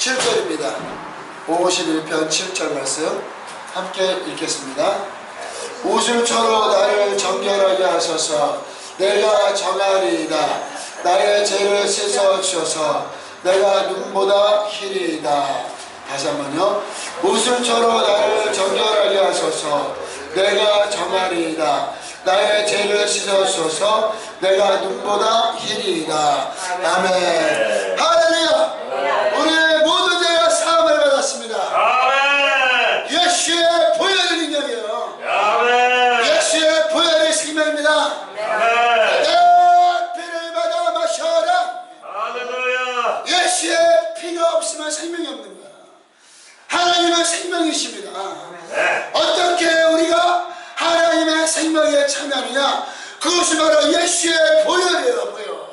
7절입니다. 51편 7절 말씀 함께 읽겠습니다. 우술초로 나를 정결하게 하소서 내가 정하리이다. 나의 죄를 씻어 주셔서 내가 눈보다 희리이다. 다시 한번요. 우술초로 나를 정결하게 하소서 내가 정하리이다. 나의 죄를 씻어 주셔서 내가 눈보다 희리이다. 아멘. 할렐루야. 없으면 생명이 없는 거야. 하나님은 생명이십니다. 네. 어떻게 우리가 하나님의 생명에 참여하느냐? 그것이 바로 예수의 보혈이에요, 보혈.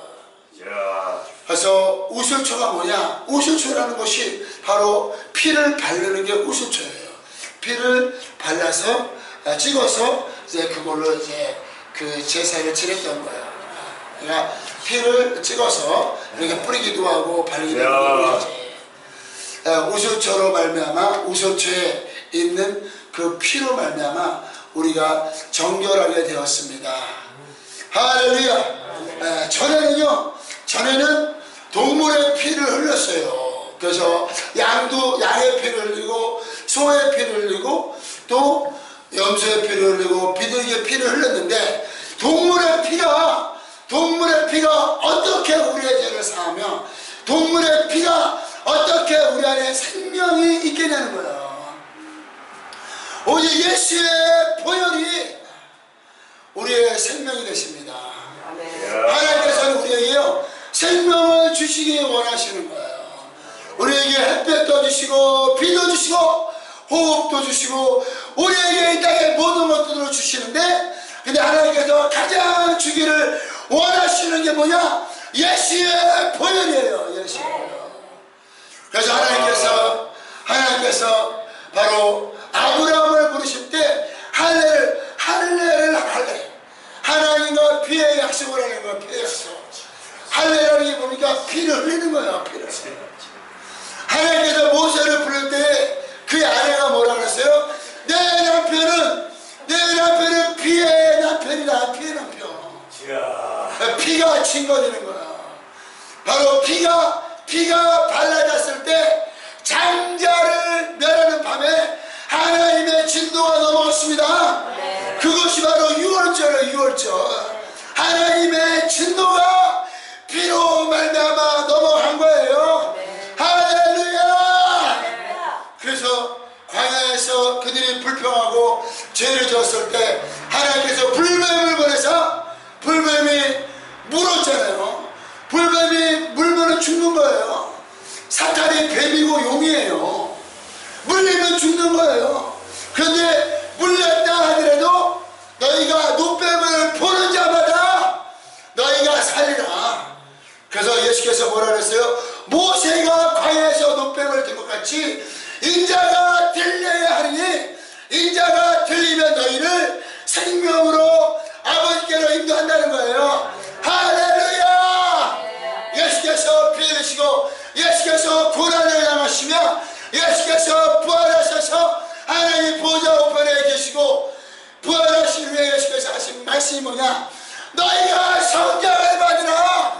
자. 그래서 우슬초가 뭐냐? 우슬초라는 것이 바로 피를 바르는 게 우슬초예요. 피를 발라서 아, 찍어서 이제 그걸로 이제 그 제사를 지냈던 거예요. 그러니까 피를 찍어서 이렇게 뿌리기도 하고 바르기도 야. 하고 아, 우슬초로 말미암아 우슬초에 있는 그 피로 말미암아 우리가 정결하게 되었습니다. 할렐루야. 에, 전에는요, 전에는 동물의 피를 흘렸어요. 그래서 양도 양의 피를 흘리고 소의 피를 흘리고 또 염소의 피를 흘리고 비둘기의 피를 흘렸는데 동물의 피가 동물의 피가 어떻게 우리의 죄를 사하며 동물의 피가 어떻게 우리 안에 생명이 있겠냐는 거예요. 오직 예수의 보혈이 우리의 생명이 되십니다. 하나님께서는 우리에게요 생명을 주시기 원하시는 거예요. 우리에게 햇볕도 주시고 비도 주시고 호흡도 주시고 우리에게 이 땅의 모든 것들을 주시는데 근데 하나님께서 가장 주기를 원하시는 게 뭐냐? 예수의 보혈이에요. 예수의 보혈. 그래서 하나님께서 하나님께서 바로 아브라함을 부르실 때 할례를 할례를 할례. 하나님과 피의 약속을 하는 거야 피의 약속 할례라는 게 뭡니까? 피를 흘리는 거야 피를. 하나님께서 모세를 부를 때 그의 아내가 뭐라 그랬어요? 내 남편은 내 남편은 피의 남편이다 피의 남편. 자. 피가 증거되는 거야. 바로 피가 피가 발라졌을 때 장자를 멸하는 밤에 하나님의 진도가 넘어갔습니다. 그것이 바로 6월절이에요. 6월절. 하나님의 진도가 피로 말미암아 넘어간 거예요. 할렐루야. 그래서 광야에서 그들이 불평하고 죄를 졌을 때 하나님께서 불뱀을 보내서 불뱀이 물었잖아요. 불뱀이 물면은 죽는 거예요. 사탄이 뱀이고 용이에요. 물리면 죽는 거예요. 그런데 물렸다 하더라도 너희가 노뱀을 보는 자마다 너희가 살리라. 그래서 예수께서 뭐라 그랬어요? 모세가 광야에서 노뱀을 든 것 같이 인자가 들려야 하리니 인자가 들리면 너희를 생명으로 아버지께로 인도한다는 거예요. 뭐냐? 너희가 성장을 받으라!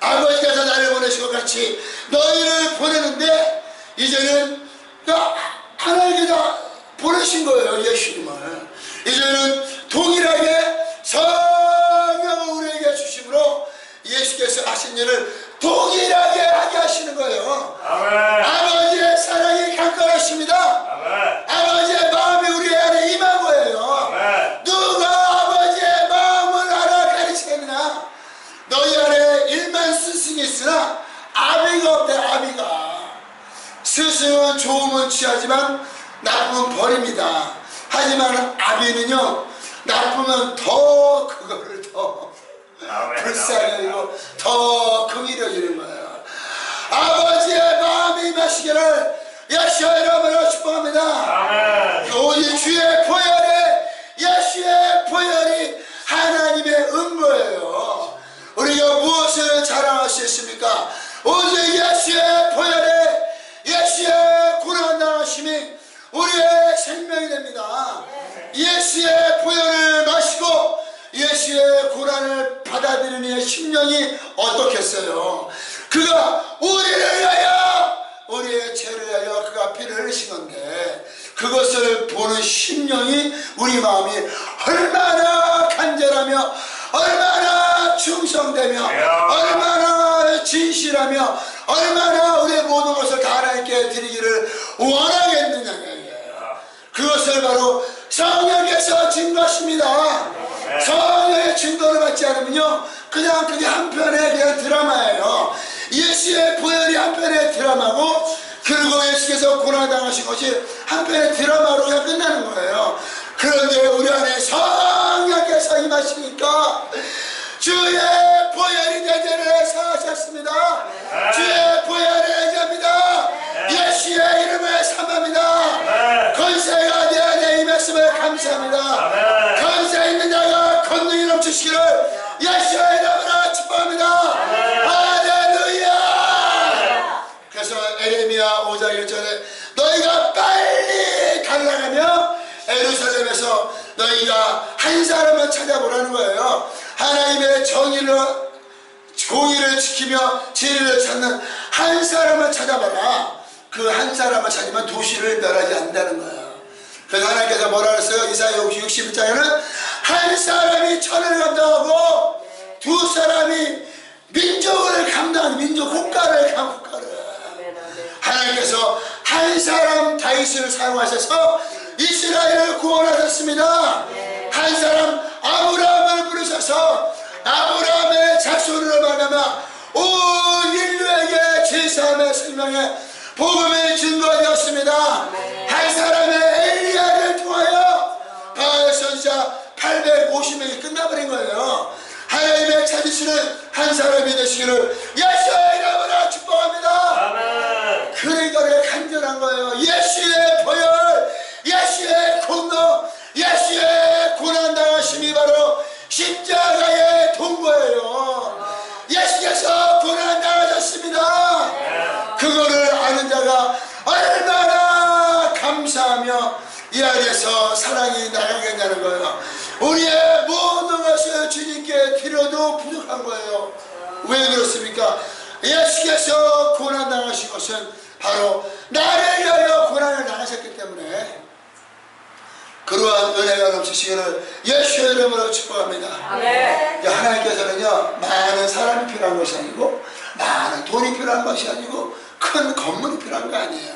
아버지께서 나를 보내시고 같이 너희를 보내는데 이제는 나 하나님께 다 보내신 거예요 예수님을 이제는 동일하게 성령을 우리에게 주심으로 예수께서 하신 일을 동일하게 하게 하시는 거예요 아멘. 아버지의 사랑이 강건하십니다 아멘. 아버지의 마음이 우리 안에 임한 거예요 아멘. 누가 아버지의 마음을 알아 가르치겠느냐 너희 안에 일만 스승이 있으나 아비가 없대 아비가 스승은 좋음은 취하지만 나쁨은 버립니다 하지만 아비는요 나쁘면 더 그거를 더 여기고 더 긍휼히 여기는 거예요 아버지의 마음이 임하시기를 예수의 이름으로 축복합니다. 오직 주의 보혈에 예수의 보혈이 하나님의 은거예요. 우리가 무엇을 자랑할 수 있습니까? 오직 예수 예수의 생명이 됩니다. 예수의 보혈을 마시고 예수의 고난을 받아들이는 이의 심령이 어떻겠어요? 그가 우리를 위하여 우리의 죄를 위하여 그가 피를 흘리신 건데 그것을 보는 심령이 우리 마음이 얼마나 간절하며 얼마나 충성되며 얼마나 진실하며 얼마나 우리의 모든 것을 다 하나님께 드리기를 원하겠느냐예요. 그것을 바로 성령께서 증거하십니다. 성령의 증거를 받지 않으면요 그냥 그게 한편의 그냥 드라마예요. 예수의 보혈이 한편의 드라마고 그리고 예수께서 고난당하신 것이 한편의 드라마로 그냥 끝나는 거예요. 그런데 우리 안에 성령께서 임하시니까 주의 보혈이 내 죄를 사하셨습니다. 주의 보혈의 죄입니다. 예수의 이름을 삼합니다. 건세가 임했음을 감사합니다. 건세 있는 자가 권능이 넘치시기를 예수의 이름으로 축복합니다. 할렐루야! 그래서 에레미야 5장 1절에 너희가 빨리 갈라가며 에루살렘에서 너희가 한 사람을 찾아보라는 거예요. 하나님의 정의를 공의를 지키며 진리를 찾는 한 사람을 찾아봐라. 그 한 사람을 찾으면 도시를 멸하지 않는다는 거예요. 그래서 하나님께서 뭐라 그랬어요? 이사야 61장에는 한 사람이 천을 감당하고 두 사람이 민족을 감당하는 민족 국가를 감 국가를 하나님께서 한 사람 다윗을 사용하셔서 이스라엘을 구원하셨습니다. 한 사람 아브라함을 부르셔서 아브라함의 자손으로 말하며 온 인류에게 제3의 생명의 복음의 증거가 되었습니다. 한 사람의 850명이 끝나버린 거예요. 하나님의 찾으시는 한 사람이 되시기를 예수의 이름으로 축복합니다. 아멘. 그러니까 우리가 간절한 거예요. 예수의 보혈, 예수의 공로, 예수의 고난당하심이 바로 십자가의 동거예요. 예수께서 고난당하셨습니다. 그거를 아는 자가 얼마나 감사하며 이 안에서 사랑이 나가겠냐는 거예요. 우리의 모든 것을 주님께 드려도 부족한 거예요. 왜 그렇습니까? 예수께서 고난당하신 것은 바로 나를 위하여 고난을 당하셨기 때문에 그러한 은혜가 넘치시기를 예수의 이름으로 축복합니다. 이제 하나님께서는요 많은 사람이 필요한 것이 아니고 많은 돈이 필요한 것이 아니고 큰 건물이 필요한 거 아니에요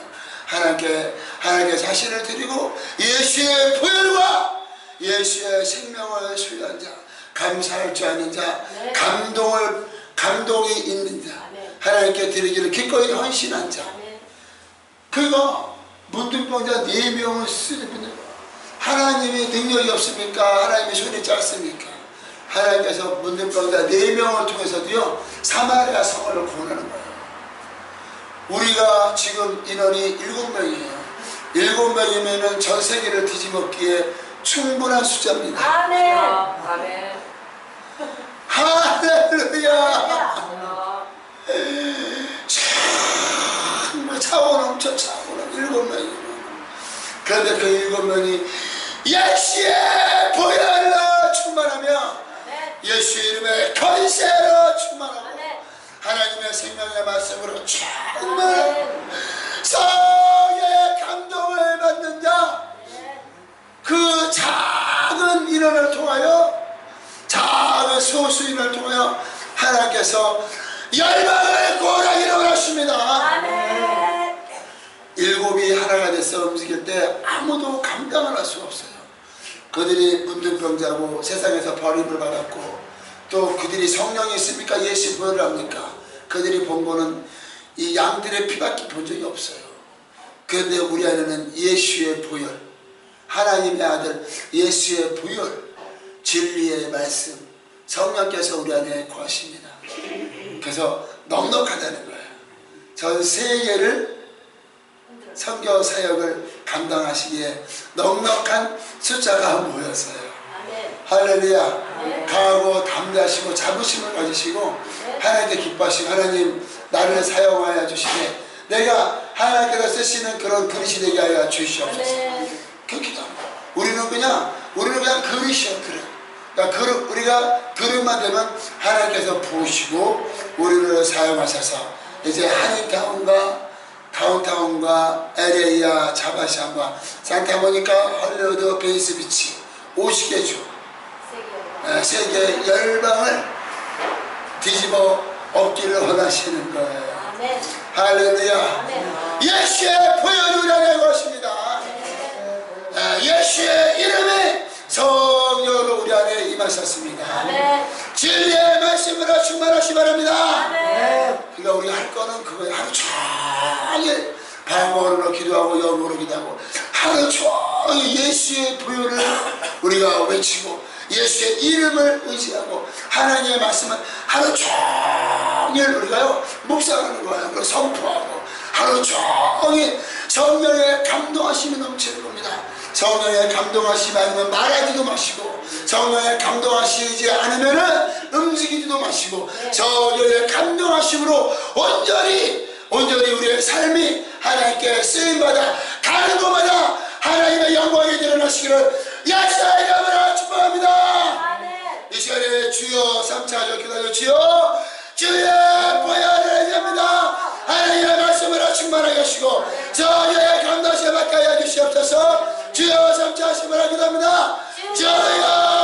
하나님께 하나님께 자신을 드리고 예수의 보혈과 예수의 생명을 소유한 자 감사할 줄 아는 자 네. 감동을 감동이 있는 자 아멘. 하나님께 드리기를 기꺼이 헌신한 자 아멘. 그거 문둥병자 네 명을 쓰는 분들 하나님이 능력이 없습니까? 하나님이 손이 짧습니까? 하나님께서 문둥병자 네 명을 통해서도요 사마리아 성을 구원하는 거예요. 우리가 지금 인원이 일곱 명이에요. 일곱 명이면은 전 세계를 뒤집었기에 충분한 숫자입니다. 아멘. 아멘. 할렐루야! 어, 정말 차원 엄청 차원 일곱 명이 그런데 그 일곱 명이 예수의 보혈로 충만하며 네. 예수의 이름의 건세로 충만하고. 하나님의 생명의 말씀으로 아멘. 성의 감동을 받는 자 그 네. 작은 인원을 통하여 작은 소수인을 통하여 하나님께서 열방을 구원하기를 원하십니다 아멘. 일곱이 하나가 돼서 움직일 때 아무도 감당을 할수 없어요. 그들이 문둥병자고 세상에서 버림을 받았고 또 그들이 성령이 있습니까? 예수 보혈을 합니까? 그들이 본 거는 이 양들의 피밖에 본 적이 없어요. 그런데 우리 안에는 예수의 보혈, 하나님의 아들 예수의 보혈, 진리의 말씀, 성령께서 우리 안에 거하십니다. 그래서 넉넉하다는 거예요. 전 세계를 선교 사역을 감당하시기에 넉넉한 숫자가 모였어요. 할렐루야. 강하고 담대하시고 자부심을 가지시고 하나님께 기뻐하시고 하나님 나를 사용하여 주시되 내가 하나님께서 쓰시는 그런 그릇이 되게 하여 주시옵소서. 그렇게 합니다. 우리는 그냥 우리는 그냥 그릇이야 그릇. 그러니까 그릇 우리가 그릇만 되면 하나님께서 보시고 우리를 사용하셔서 이제 한인타운과 다운타운과 LA와 자바시안과 산타모니카 헐리우드 베이스비치 50개 주 에, 세계 열방을 뒤집어 엎기를 원하시는 거예요. 할렐루야. 예수의 우리에게 것입니다. 아, 예수의 이름에 성령으로 우리 안에 임하셨습니다. 진리의 말씀으로 충만하시 바랍니다. 그러니까 우리가 할 거는 그거예요. 하루 종일 방언으로 기도하고 영어로 기도하고 하루 종일 예수의 보혈을 우리가 외치고 예수의 이름을 의지하고 하나님의 말씀을 하루 종일 우리가요 묵상하는 거예요. 그리고 선포하고 하루 종일 성령의 감동하심이 넘치는 겁니다. 성령의 감동하심 아니면 말하지도 마시고 성령의 감동하시지 않으면은 움직이지도 마시고 성령의 감동하심으로 온전히 온전히 우리의 삶이 하나님께 쓰임받아 가는 곳마다 하나님의 영광이 드러나시기를 예수의 이름으로 축복합니다. 이 시간에 주여 삼차하여 기도하여 주여 주의 보혈을 얘기합니다 하나님의 말씀으로 충만하게 하시고 저희의 감당시 받게 하여 주시옵소서. 주여 삼자 하심을 기도합니다. 주여!